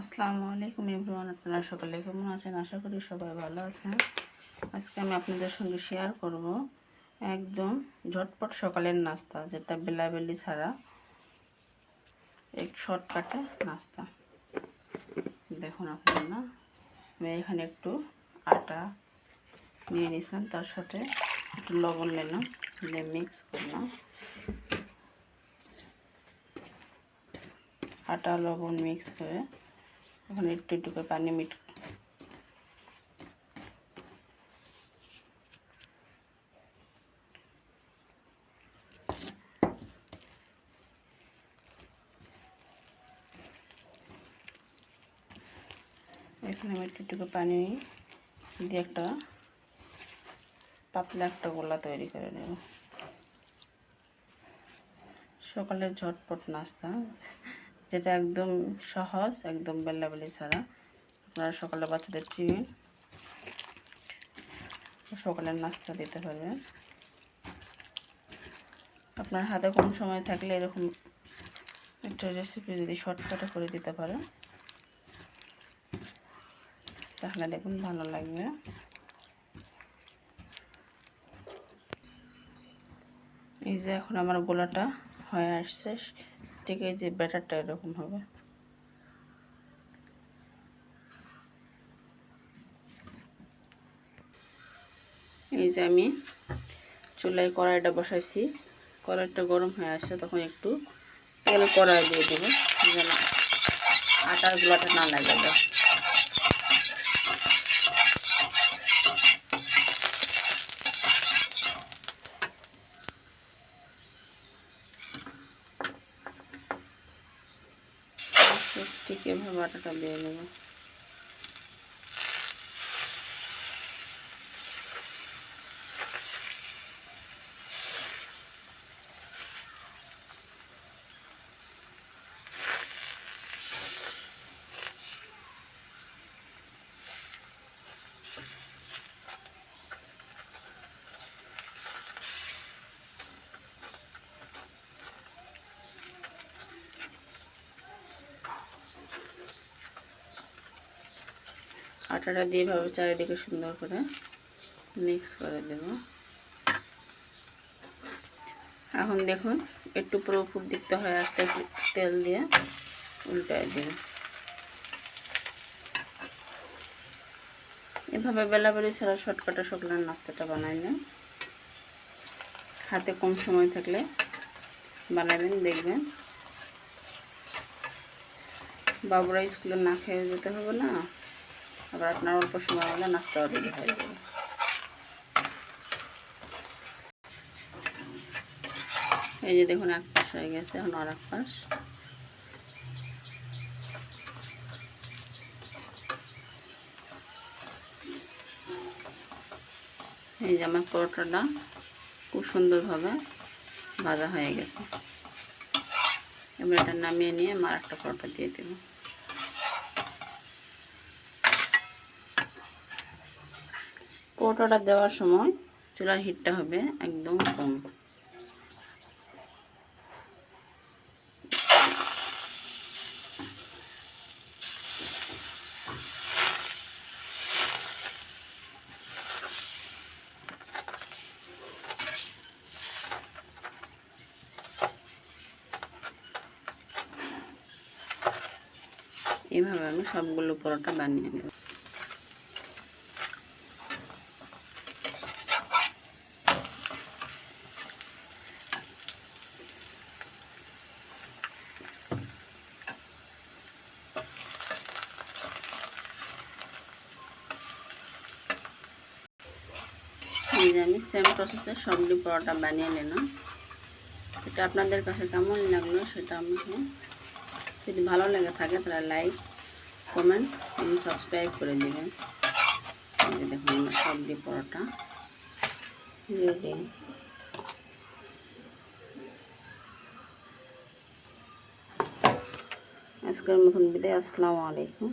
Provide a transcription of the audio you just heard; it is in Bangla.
আসসালামু আলাইকুম এভরিওয়ান, আপনারা সকলে কেমন আছেন? আশা করি সবাই ভালো আছেন। আজকে আমি আপনাদের সঙ্গে শেয়ার করব একদম ঝটপট সকালের নাস্তা, যেটা বেলাবেলি ছাড়া এক শর্টকাটে নাস্তা। দেখুন আপনারা আমি এখানে একটু আটা নিয়ে নিয়েছিলাম, তার সাথে একটু লবণ নিলাম নিয়ে মিক্স করলাম। আটা, লবণ মিক্স করে এখন একটু একটু করে পানি মিট এখানে আমি একটু একটু পানি দিয়ে একটা পাতলা একটা গোলা তৈরি করে নেব। সকালের ঝটপট নাস্তা। যেটা একদম সহজ, একদম বেল্লাবেলি ছাড়া। আপনারা সকালে বাচ্চাদের টিফিন, সকালের নাস্তা দিতে পারবেন। আপনার হাতে কম সময় থাকলে এরকম একটা রেসিপি যদি শর্টকাটে করে দিতে পারেন, তাহলে দেখুন ভালো লাগবে। এই যে এখন আমার গোলাটা হয়ে আসছে। ঠিক এই যে ব্যাটারটা এরকম হবে। এই যে আমি চুলায় কড়াইটা বসাইছি, কড়াইটা গরম হয়ে আসছে, তখন একটু তেল কড়াই দিয়ে দেবো, যেন আটার গুলাটা না লাগে। ঠিক এভাবে আটাটা দিয়ে নেব আটাটা দিয়ে ভাবে চারিদিকে সুন্দর করে মিক্স করে দেব। এখন দেখুন, একটু পুরো উপর দিকতে হয় একটা তেল দিয়ে, উল্টায় দেব। এভাবে বেলা বেলাবেলি ছাড়া শর্টকাটে শুকনার নাস্তাটা বানাই না হাতে কম সময় থাকলে বানাবেন, দেখবেন। বাবুরা স্কুলে না খেয়ে যেতে হবে না। আবার আপনার অল্প সময় হলে নাস্তাও রেডি হয়ে যাবে এই যে দেখুন, এক পাশ হয়ে গেছে এখন আর এক পাশ। এই যে আমার পরোটাটা খুব সুন্দরভাবে ভাজা হয়ে গেছে। এবার এটা নামিয়ে নিয়ে আমার একটা পরোটা দিয়ে দেবো। পরোটাটা দেওয়ার সময় চুলার হিটটা হবে একদম কম। এভাবে আমি সবগুলো পরোটা বানিয়ে নেব। যে আমি সেম প্রসেসে সবজি পরোটা বানিয়ে নিলাম এটা আপনাদের কাছে কেমন লাগল সেটা আমাকে যদি ভালো লেগে থাকে তাহলে লাইক কমেন্ট এবং সাবস্ক্রাইব করে দেবেন। দেখুন আমার সবজি পরোটা আজকের মতন বিদায়, আসসালামু আলাইকুম।